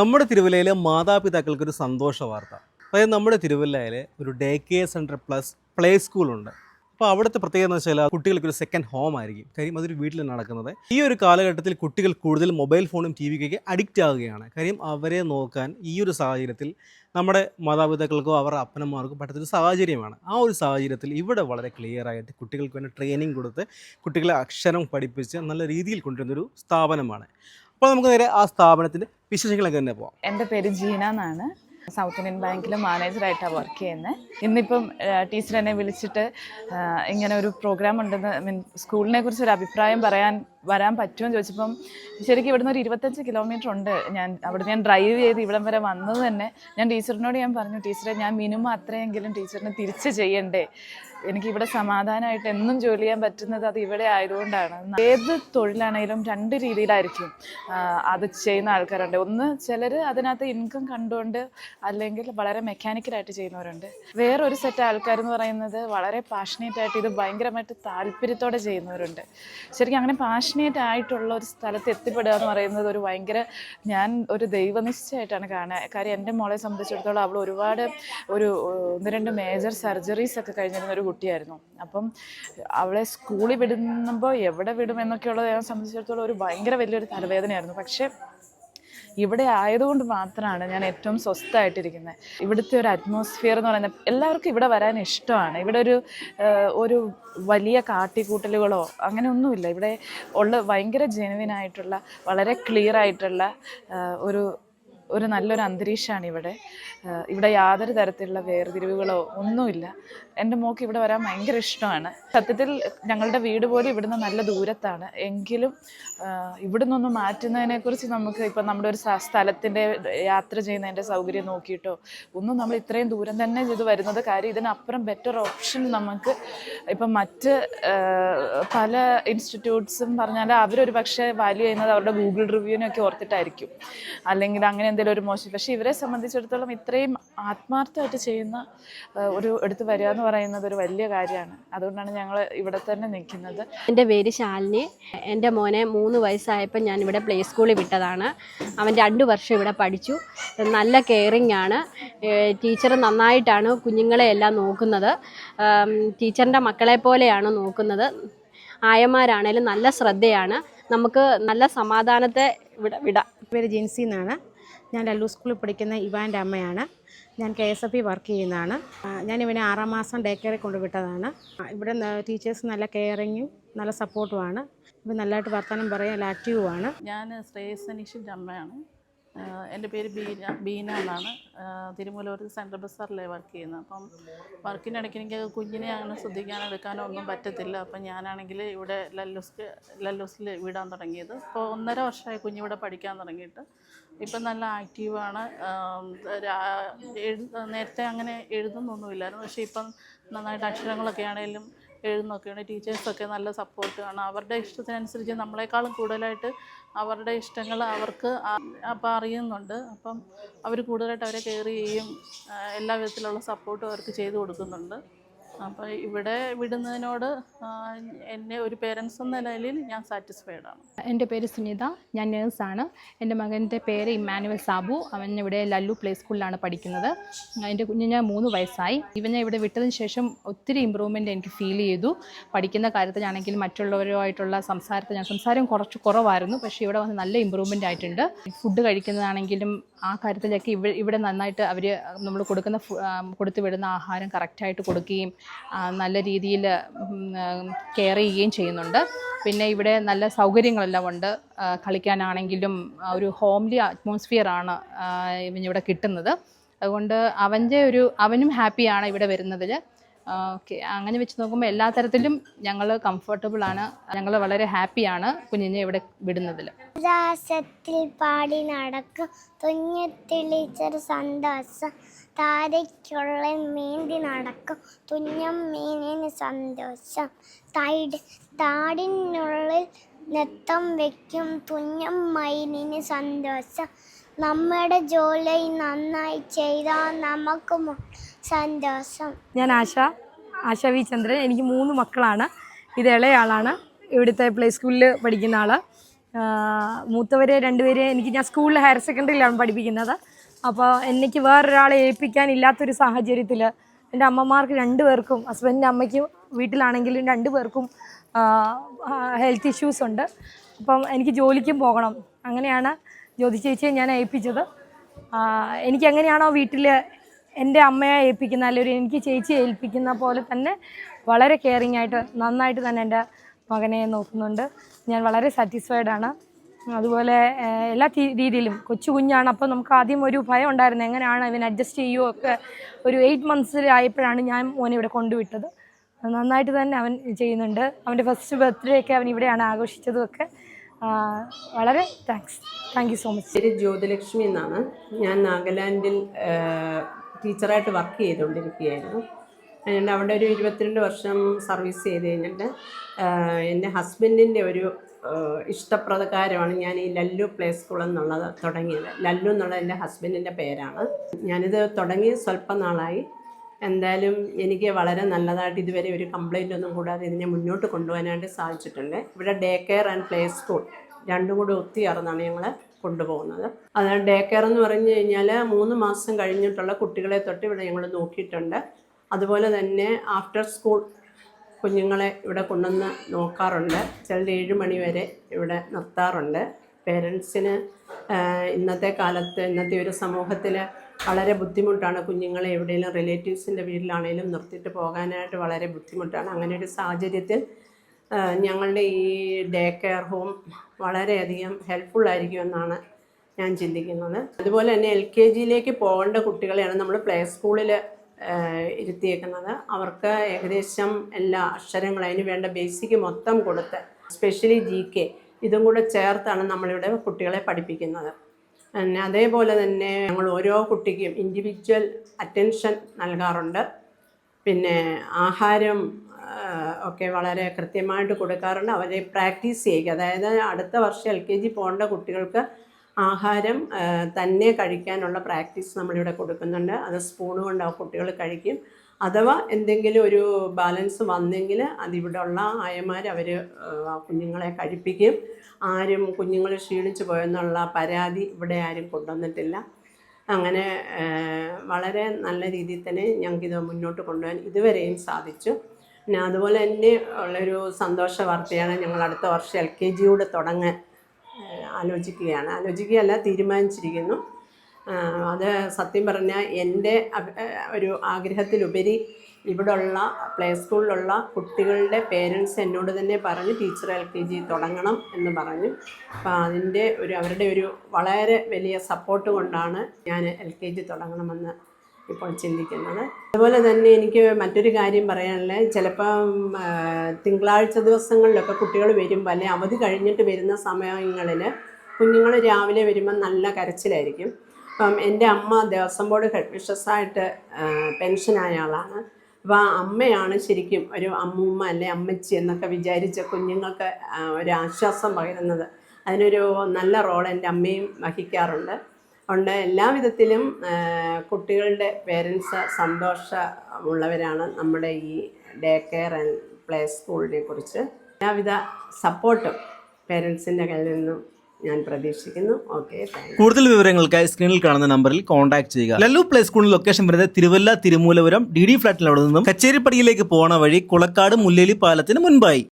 നമ്മുടെ തിരുവല്ലയിലെ മാതാപിതാക്കൾക്ക് ഒരു സന്തോഷ വാർത്ത. അതായത് നമ്മുടെ തിരുവല്ലയിലെ ഒരു day care centre plus play സ്കൂളുണ്ട് അപ്പോൾ അവിടുത്തെ പ്രത്യേകത എന്ന് വെച്ചാൽ കുട്ടികൾക്ക് ഒരു സെക്കൻഡ് ഹോം ആയിരിക്കും. കാര്യം അതൊരു വീട്ടിൽ നടക്കുന്നത്. ഈ ഒരു കാലഘട്ടത്തിൽ കുട്ടികൾ കൂടുതൽ മൊബൈൽ ഫോണും ടി വിക്കൊക്കെ അഡിക്റ്റ് ആവുകയാണ്. കാര്യം അവരെ നോക്കാൻ ഈ ഒരു സാഹചര്യത്തിൽ നമ്മുടെ മാതാപിതാക്കൾക്കോ അവരുടെ അപ്പനന്മാർക്കോ പറ്റാത്തൊരു സാഹചര്യമാണ്. ആ ഒരു സാഹചര്യത്തിൽ ഇവിടെ വളരെ ക്ലിയർ ആയിട്ട് കുട്ടികൾക്ക് വേണ്ടി ട്രെയിനിങ് കൊടുത്ത് കുട്ടികളെ അക്ഷരം പഠിപ്പിച്ച് നല്ല രീതിയിൽ കൊണ്ടുവരുന്നൊരു സ്ഥാപനമാണ്. അപ്പോൾ നമുക്ക് നേരെ ആ സ്ഥാപനത്തിന്റെ വിശേഷങ്ങളൊക്കെ തന്നെ പോവാം. എന്റെ പേര് ജീന എന്നാണ്. സൗത്ത് ഇന്ത്യൻ ബാങ്കിൽ മാനേജറായിട്ടാണ് വർക്ക് ചെയ്യുന്നത് ഇന്നിപ്പം ടീച്ചർ എന്നെ വിളിച്ചിട്ട് ഇങ്ങനെ ഒരു പ്രോഗ്രാം ഉണ്ടെന്ന് മീൻ സ്കൂളിനെ കുറിച്ച് ഒരു അഭിപ്രായം പറയാൻ വരാൻ പറ്റുമെന്ന് ചോദിച്ചപ്പം ശരിക്കും ഇവിടുന്ന് ഒരു ഇരുപത്തഞ്ച് കിലോമീറ്റർ ഉണ്ട്. ഞാൻ അവിടെ ഞാൻ ഡ്രൈവ് ചെയ്ത് ഇവിടം വരെ വന്നത് തന്നെ ഞാൻ ടീച്ചറിനോട് ഞാൻ പറഞ്ഞു ടീച്ചറെ ഞാൻ മിനിമം അത്രയെങ്കിലും ടീച്ചറിന് തിരിച്ച് ചെയ്യണ്ടേ? എനിക്ക് ഇവിടെ സമാധാനമായിട്ട് എന്നും ജോലി ചെയ്യാൻ പറ്റുന്നത് അത് ഇവിടെ ആയതുകൊണ്ടാണ്. ഏത് തൊഴിലാണെങ്കിലും രണ്ട് രീതിയിലായിരിക്കും അത് ചെയ്യുന്ന ആൾക്കാരുണ്ട്. ഒന്ന് ചിലർ അതിനകത്ത് ഇൻകം കണ്ടുകൊണ്ട് അല്ലെങ്കിൽ വളരെ മെക്കാനിക്കലായിട്ട് ചെയ്യുന്നവരുണ്ട്. വേറൊരു സെറ്റ് ആൾക്കാർ എന്ന് പറയുന്നത് വളരെ പാഷനേറ്റ് ആയിട്ട് ഇത് ഭയങ്കരമായിട്ട് താല്പര്യത്തോടെ ചെയ്യുന്നവരുണ്ട്. ശരിക്കും അങ്ങനെ പാഷനേറ്റ് ആയിട്ടുള്ള ഒരു സ്ഥലത്ത് എത്തിപ്പെടുക എന്ന് പറയുന്നത് ഒരു ഭയങ്കര ഞാൻ ഒരു ദൈവനിശ്ചയമായിട്ടാണ് കാണുക. കാര്യം എന്റെ മോളെ സംബന്ധിച്ചിടത്തോളം അവൾ ഒരുപാട് ഒരു ഒന്ന് രണ്ട് മേജർ സർജറീസ് ഒക്കെ കഴിഞ്ഞിരുന്ന ഒരു കുട്ടിയായിരുന്നു. അപ്പം അവളെ സ്കൂളിൽ വിടുമ്പോൾ എവിടെ വിടും എന്നൊക്കെയുള്ളത് ഞാൻ സംബന്ധിച്ചിടത്തോളം ഒരു ഭയങ്കര വലിയൊരു തലവേദനയായിരുന്നു. പക്ഷേ ഇവിടെ ആയതുകൊണ്ട് മാത്രമാണ് ഞാൻ ഏറ്റവും സ്വസ്ഥമായിട്ടിരിക്കുന്നത് ഇവിടുത്തെ ഒരു അറ്റ്മോസ്ഫിയർ എന്ന് പറയുന്നത് എല്ലാവർക്കും ഇവിടെ വരാൻ ഇഷ്ടമാണ്. ഇവിടെ ഒരു ഒരു വലിയ കാട്ടിക്കൂട്ടലുകളോ അങ്ങനെ ഒന്നുമില്ല ഇവിടെ ഉള്ള ഭയങ്കര ജെനുവിൻ ആയിട്ടുള്ള വളരെ ക്ലിയർ ആയിട്ടുള്ള ഒരു ഒരു നല്ലൊരു അന്തരീക്ഷമാണ് ഇവിടെ. ഇവിടെ യാതൊരു തരത്തിലുള്ള വേർതിരിവുകളോ ഒന്നുമില്ല. എന്റെ മോക്ക് ഇവിടെ വരാൻ ഭയങ്കര ഇഷ്ടമാണ്. സത്യത്തിൽ ഞങ്ങളുടെ വീട് പോലും ഇവിടുന്ന് നല്ല ദൂരത്താണ്. എങ്കിലും ഇവിടുന്നൊന്ന് മാറ്റുന്നതിനെക്കുറിച്ച് നമുക്ക് ഇപ്പം നമ്മുടെ ഒരു സ്ഥ- സ്ഥലത്തിന്റെ യാത്ര ചെയ്യുന്നതിന്റെ സൗകര്യം നോക്കിയിട്ടോ ഒന്നും നമ്മൾ ഇത്രയും ദൂരം തന്നെ ചെയ്ത് വരുന്നത് കാര്യം ഇതിനപ്പുറം ബെറ്റർ ഓപ്ഷൻ നമുക്ക് ഇപ്പം മറ്റ് പല ഇൻസ്റ്റിറ്റ്യൂട്ട്സും പറഞ്ഞാൽ അവരൊരു പക്ഷേ വാല്യൂ ചെയ്യുന്നത് അവരുടെ ഗൂഗിൾ റിവ്യൂവിനൊക്കെ ഓർത്തിട്ടായിരിക്കും. അല്ലെങ്കിൽ അങ്ങനെ എന്തെങ്കിലും ഒരു മോശം. പക്ഷേ ഇവരെ സംബന്ധിച്ചിടത്തോളം ഇത്രയും ആത്മാർത്ഥമായിട്ട് ചെയ്യുന്ന ഒരു എടുത്തു വരിക എന്ന് പറയുന്നത് ഒരു വലിയ കാര്യമാണ്. അതുകൊണ്ടാണ് ഞങ്ങൾ ഇവിടെ തന്നെ നിൽക്കുന്നത്. എന്റെ പേര് ശാലിനി. എന്റെ മോനെ മൂന്ന് വയസ്സായപ്പോൾ ഞാൻ ഇവിടെ പ്ലേ സ്കൂളിൽ വിട്ടതാണ്. അവൻ രണ്ട് വർഷം ഇവിടെ പഠിച്ചു. നല്ല കെയറിങ് ആണ്. ടീച്ചർ നന്നായിട്ടാണ് കുഞ്ഞുങ്ങളെ എല്ലാം നോക്കുന്നത്. ടീച്ചറിന്റെ മക്കളെ പോലെയാണ് നോക്കുന്നത്. ആയമാരാണേലും നല്ല ശ്രദ്ധയാണ്. നമുക്ക് നല്ല സമാധാനത്തെ ഇവിടെ വിടാം. പേര് ജിൻസി എന്നാണ്. ഞാൻ ലല്ലു സ്കൂളിൽ പഠിക്കുന്ന ഇവാന്റെ അമ്മയാണ്. ഞാൻ K S F E work ചെയ്യുന്നതാണ്. ഞാൻ ഇവനെ ആറാം മാസം ഡേ കെയറിൽ കൊണ്ടുവിട്ടതാണ് ഇവിടെ ടീച്ചേഴ്സ് നല്ല കെയറിങ്ങും നല്ല സപ്പോർട്ടുമാണ് ഇവൻ നല്ലതായിട്ട് വർത്തമാനം പറയാൻ ആക്റ്റീവുമാണ് ഞാൻ ശ്രേയസ് അനീഷിന്റെ അമ്മയാണ്. എന്റെ പേര് ബീന ബീന എന്നാണ്. തിരുമൂലൂർ സെൻട്രൽ ബസാറിലെ വർക്ക് ചെയ്യുന്നത് അപ്പം വർക്കിനിടയ്ക്ക് എനിക്ക് കുഞ്ഞിനെ അങ്ങനെ ശ്രദ്ധിക്കാനോ എടുക്കാനോ ഒന്നും പറ്റത്തില്ല. അപ്പം ഞാനാണെങ്കിൽ ഇവിടെ ലല്ലൂസ്ക്ക് ലല്ലൂസിൽ വിടാൻ തുടങ്ങിയത്. ഇപ്പോൾ ഒന്നര വർഷമായി കുഞ്ഞിവിടെ പഠിക്കാൻ തുടങ്ങിയിട്ട്. ഇപ്പം നല്ല ആക്റ്റീവാണ് നേരത്തെ അങ്ങനെ എഴുതുന്നൊന്നുമില്ലായിരുന്നു. പക്ഷേ ഇപ്പം നന്നായിട്ട് അക്ഷരങ്ങളൊക്കെ ആണെങ്കിലും എഴുതുന്നൊക്കെയാണ് ടീച്ചേഴ്സൊക്കെ നല്ല സപ്പോർട്ടാണ്. അവരുടെ ഇഷ്ടത്തിനനുസരിച്ച് നമ്മളെക്കാളും കൂടുതലായിട്ട് അവരുടെ ഇഷ്ടങ്ങൾ അവർക്ക് അപ്പം അറിയുന്നുണ്ട്. അപ്പം അവർ കൂടുതലായിട്ട് അവരെ കെയർ ചെയ്യും. ആ, എല്ലാ വിധത്തിലുള്ള സപ്പോർട്ടും അവർക്ക് ചെയ്തു കൊടുക്കുന്നുണ്ട്. അപ്പോൾ ഇവിടെ വിടുന്നതിനോട് എന്നെ ഒരു പേരൻസ് എന്ന നിലയിൽ ഞാൻ സാറ്റിസ്ഫൈഡ് ആണ്. എന്റെ പേര് സുനിത ഞാൻ നേഴ്സാണ് എന്റെ മകന്റെ പേര് ഇമ്മാനുവൽ സാബു. അവൻ ഇവിടെ ലല്ലു പ്ലേ സ്കൂളിലാണ് പഠിക്കുന്നത്. എന്റെ കുഞ്ഞിന് മൂന്ന് വയസ്സായി. ഇവനെ ഇവിടെ വിട്ടതിന് ശേഷം ഒത്തിരി ഇമ്പ്രൂവ്മെന്റ് എനിക്ക് ഫീൽ ചെയ്തു. പഠിക്കുന്ന കാര്യത്തിലാണെങ്കിലും മറ്റുള്ളവരുമായിട്ടുള്ള സംസാരത്തിൽ ഞാൻ സംസാരം കുറച്ച് കുറവായിരുന്നു. പക്ഷേ ഇവിടെ വന്ന് നല്ല ഇമ്പ്രൂവ്മെന്റ് ആയിട്ടുണ്ട്. ഫുഡ് കഴിക്കുന്നതാണെങ്കിലും ആ കാര്യത്തിലൊക്കെ ഇവിടെ ഇവിടെ നന്നായിട്ട് അവർ നമ്മൾ കൊടുക്കുന്ന കൊടുത്തു വിടുന്ന ആഹാരം കറക്റ്റായിട്ട് കൊടുക്കുകയും നല്ല രീതിയിൽ കെയർ ചെയ്യുകയും ചെയ്യുന്നുണ്ട്. പിന്നെ ഇവിടെ നല്ല സൗകര്യങ്ങളെല്ലാം ഉണ്ട്. കളിക്കാനാണെങ്കിലും ഒരു ഹോംലി അറ്റ്മോസ്ഫിയർ ആണ് ഇവിടെ കിട്ടുന്നത്. അതുകൊണ്ട് അവന്റെ ഒരു അവനും ഹാപ്പിയാണ് ഇവിടെ വരുന്നതിൽ ഓക്കെ. അങ്ങനെ വെച്ച് നോക്കുമ്പോൾ എല്ലാ തരത്തിലും ഞങ്ങൾ കംഫർട്ടബിൾ ആണ്. ഞങ്ങൾ വളരെ ഹാപ്പിയാണ് കുഞ്ഞിനെ ഇവിടെ വിടുന്നതിൽ ആകാശത്തിൽ പാടി നടക്കും. തുഞ്ഞത്തെളിച്ചൊരു സന്തോഷം. താരയ്ക്കുള്ള നീന്തി നടക്കും. തുഞ്ഞം മീനിന് സന്തോഷം. തൈഡ് താടിനുള്ളിൽ നൃത്തം വെക്കും. തുഞ്ഞം മൈനിന് സന്തോഷം. നമ്മുടെ ജോലി നന്നായി ചെയ്താൽ നമുക്കും സന്തോഷം. ഞാൻ ആശ ആശ വി ചന്ദ്രൻ. എനിക്ക് മൂന്ന് മക്കളാണ്. ഇത് ഇളയാളാണ്. ഇവിടുത്തെ പ്ലേ സ്കൂളിൽ പഠിക്കുന്ന ആൾ മൂത്തവരെ രണ്ടുപേരെ എനിക്ക് ഞാൻ സ്കൂളിൽ ഹയർ സെക്കൻഡറിയിലാണ് പഠിപ്പിക്കുന്നത്. അപ്പോൾ എനിക്ക് വേറൊരാളെ ഏൽപ്പിക്കാനില്ലാത്തൊരു സാഹചര്യത്തിൽ എന്റെ അമ്മമാർക്ക് രണ്ടു പേർക്കും ഹസ്ബൻഡിന്റെ അമ്മയ്ക്കും വീട്ടിലാണെങ്കിലും രണ്ടു പേർക്കും ഹെൽത്ത് ഇഷ്യൂസ് ഉണ്ട്. അപ്പം എനിക്ക് ജോലിക്കും പോകണം. അങ്ങനെയാണ് ജ്യോതി ചേച്ചിയെ ഞാൻ ഏൽപ്പിച്ചത്. എനിക്ക് എങ്ങനെയാണോ വീട്ടിൽ എന്റെ അമ്മയെ ഏൽപ്പിക്കുന്ന അല്ലെങ്കിൽ എനിക്ക് ചേച്ചി ഏൽപ്പിക്കുന്ന പോലെ തന്നെ വളരെ കെയറിങ് ആയിട്ട് നന്നായിട്ട് തന്നെ എന്റെ മകനെ നോക്കുന്നുണ്ട്. ഞാൻ വളരെ സാറ്റിസ്ഫൈഡ് ആണ്. അതുപോലെ എല്ലാ രീതിയിലും കൊച്ചു കുഞ്ഞാണ്. അപ്പോൾ നമുക്ക് ആദ്യം ഒരു ഭയം ഉണ്ടായിരുന്നു എങ്ങനെയാണ് ഇവൻ അഡ്ജസ്റ്റ് ചെയ്യുമോ ഒക്കെ ഒരു എയ്റ്റ് മന്ത്സ് ആയപ്പോഴാണ് ഞാൻ മോനെ ഇവിടെ കൊണ്ടുവിട്ടത്. നന്നായിട്ട് തന്നെ അവൻ ചെയ്യുന്നുണ്ട്. അവന്റെ ഫസ്റ്റ് ബർത്ത്ഡേ ഒക്കെ അവൻ ഇവിടെയാണ് ആഘോഷിച്ചതും ഒക്കെ. വളരെ thanks thank you so much പേര് ജ്യോതിലക്ഷ്മി എന്നാണ്. ഞാൻ നാഗാലാൻഡിൽ ടീച്ചറായിട്ട് വർക്ക് ചെയ്തുകൊണ്ടിരിക്കുകയായിരുന്നു. അതുകൊണ്ട് അവിടെ ഒരു ഇരുപത്തിരണ്ട് വർഷം സർവീസ് ചെയ്ത് കഴിഞ്ഞിട്ട് എന്റെ ഹസ്ബൻഡിന്റെ ഒരു ഇഷ്ടപ്രകാരമാണ് ഞാൻ ഈ ലല്ലു പ്ലേ സ്കൂൾ എന്നുള്ളത് തുടങ്ങിയത്. ലല്ലു എന്നുള്ളത് എന്റെ ഹസ്ബൻഡിന്റെ പേരാണ്. ഞാനിത് തുടങ്ങി സ്വല്പ നാളായി എന്തായാലും എനിക്ക് വളരെ നല്ലതായിട്ട് ഇതുവരെ ഒരു കംപ്ലൈന്റ് ഒന്നും കൂടാതെ ഇതിനെ മുന്നോട്ട് കൊണ്ടുപോകാനായിട്ട് സാധിച്ചിട്ടുണ്ട്. ഇവിടെ day care and play school രണ്ടും കൂടി ഒത്തുചേർന്നാണ് ഞങ്ങൾ കൊണ്ടുപോകുന്നത്. അത് ഡേ കെയർ എന്ന് പറഞ്ഞു കഴിഞ്ഞാൽ മൂന്ന് മാസം കഴിഞ്ഞിട്ടുള്ള കുട്ടികളെ തൊട്ട് ഇവിടെ ഞങ്ങൾ നോക്കിയിട്ടുണ്ട്. അതുപോലെ തന്നെ ആഫ്റ്റർ സ്കൂൾ കുഞ്ഞുങ്ങളെ ഇവിടെ കൊണ്ടുവന്ന് നോക്കാറുണ്ട്. ചില ഏഴ് മണി വരെ ഇവിടെ നിർത്താറുണ്ട്. പേരൻസിന് ഇന്നത്തെ കാലത്ത് ഇന്നത്തെ ഒരു സമൂഹത്തിൽ വളരെ ബുദ്ധിമുട്ടാണ്. കുഞ്ഞുങ്ങളെ എവിടെയെങ്കിലും റിലേറ്റീവ്സിന്റെ വീട്ടിലാണെങ്കിലും നിർത്തിയിട്ട് പോകാനായിട്ട് വളരെ ബുദ്ധിമുട്ടാണ്. അങ്ങനെ ഒരു സാഹചര്യത്തിൽ ഞങ്ങളുടെ ഈ ഡേ കെയർ ഹോം വളരെയധികം ഹെൽപ്ഫുൾ ആയിരിക്കുമെന്നാണ് ഞാൻ ചിന്തിക്കുന്നത്. അതുപോലെ തന്നെ എൽ കെ ജിയിലേക്ക് പോകേണ്ട കുട്ടികളെയാണ് നമ്മൾ പ്ലേ സ്കൂളിൽ ഇരുത്തിയേക്കുന്നത്. അവർക്ക് ഏകദേശം എല്ലാ അക്ഷരങ്ങളും അതിന് വേണ്ട ബേസിക് മൊത്തം കൊടുത്ത് സ്പെഷ്യലി ജി കെ ഇതും കൂടെ ചേർത്താണ് നമ്മളിവിടെ കുട്ടികളെ പഠിപ്പിക്കുന്നത്. പിന്നെ അതേപോലെ തന്നെ ഞങ്ങൾ ഓരോ കുട്ടിക്കും ഇൻഡിവിജ്വൽ അറ്റൻഷൻ നൽകാറുണ്ട്. പിന്നെ ആഹാരം ഒക്കെ വളരെ കൃത്യമായിട്ട് കൊടുക്കാറുണ്ട്. അവരെ പ്രാക്ടീസ് ചെയ്യുക. അതായത് അടുത്ത വർഷം എൽ കെ ജി പോകേണ്ട കുട്ടികൾക്ക് ആഹാരം തന്നെ കഴിക്കാനുള്ള പ്രാക്ടീസ് നമ്മളിവിടെ കൊടുക്കുന്നുണ്ട്. അത് സ്പൂൺ കൊണ്ട് ആ കുട്ടികൾ കഴിക്കും. അഥവാ എന്തെങ്കിലും ഒരു ബാലൻസ് വന്നെങ്കിൽ അതിവിടെ ഉള്ള ആയമാർ അവർ കുഞ്ഞുങ്ങളെ കഴിപ്പിക്കും. ആരും കുഞ്ഞുങ്ങൾ ക്ഷീണിച്ചു പോയെന്നുള്ള പരാതി ഇവിടെ ആരും കൊണ്ടുവന്നിട്ടില്ല. അങ്ങനെ വളരെ നല്ല രീതിയിൽ തന്നെ ഞങ്ങൾക്കിത് മുന്നോട്ട് കൊണ്ടുപോകാൻ ഇതുവരെയും സാധിച്ചു. പിന്നെ അതുപോലെ തന്നെ ഉള്ളൊരു സന്തോഷ വാർത്തയാണ് ഞങ്ങൾ അടുത്ത വർഷം എൽ കെ ജിയോട് തുടങ്ങാൻ ആലോചിക്കുകയാണ്. ആലോചിക്കുകയല്ല തീരുമാനിച്ചിരിക്കുന്നു. അത് സത്യം പറഞ്ഞാൽ എന്റെ ഒരു ആഗ്രഹത്തിലുപരി ഇവിടുള്ള പ്ലേ സ്കൂളിലുള്ള കുട്ടികളുടെ പേരൻസ് എന്നോട് തന്നെ പറഞ്ഞ് ടീച്ചർ എൽ കെ ജി തുടങ്ങണം എന്ന് പറഞ്ഞു. അപ്പോൾ അതിന്റെ ഒരു അവരുടെ ഒരു വളരെ വലിയ സപ്പോർട്ട് കൊണ്ടാണ് ഞാൻ എൽ കെ ജി തുടങ്ങണമെന്ന് ഇപ്പോൾ ചിന്തിക്കുന്നത്. അതുപോലെ തന്നെ എനിക്ക് മറ്റൊരു കാര്യം പറയാനുള്ളത് ചിലപ്പം തിങ്കളാഴ്ച ദിവസങ്ങളിലൊക്കെ കുട്ടികൾ വരുമ്പോൾ അല്ലെ അവധി കഴിഞ്ഞിട്ട് വരുന്ന സമയങ്ങളിൽ കുഞ്ഞുങ്ങൾ രാവിലെ വരുമ്പോൾ നല്ല കരച്ചിലായിരിക്കും. അപ്പം എന്റെ അമ്മ ദേവസ്വം ബോർഡ് ഹെഡ് മിസ്ട്രസ്സായിട്ട് പെൻഷനായ ആളാണ്. അപ്പോൾ ആ അമ്മയാണ് ശരിക്കും ഒരു അമ്മൂമ്മ അല്ലെ അമ്മച്ചി എന്നൊക്കെ വിചാരിച്ച കുഞ്ഞുങ്ങൾക്ക് ഒരു ആശ്വാസം പകരുന്നത്. അതിനൊരു നല്ല റോൾ എന്റെ അമ്മയും വഹിക്കാറുണ്ട്. അതുകൊണ്ട് എല്ലാവിധത്തിലും വിധത്തിലും കുട്ടികളുടെ പേരൻസ് സന്തോഷമുള്ളവരാണ് നമ്മുടെ ഈ ഡേ കെയർ ആൻഡ് പ്ലേ സ്കൂളിനെ കുറിച്ച്. എല്ലാവിധ സപ്പോർട്ടും പേരൻസിന്റെ കയ്യിൽ നിന്നും ഞാൻ പ്രതീക്ഷിക്കുന്നു. ഓക്കെ കൂടുതൽ വിവരങ്ങൾക്കായി സ്ക്രീനിൽ കാണുന്ന നമ്പറിൽ കോൺടാക്ട് ചെയ്യുക. ലല്ലു പ്ലേ സ്കൂൾ ലൊക്കേഷൻ വരുന്നത് തിരുവല്ല തിരുമൂലപുരം ഡി ഡി ഫ്ലാറ്റിനവിടെ നിന്നും കച്ചേരിപ്പടിയിലേക്ക് പോണ വഴി കുളക്കാട് മുല്ലേലി പാലത്തിന് മുൻപായി.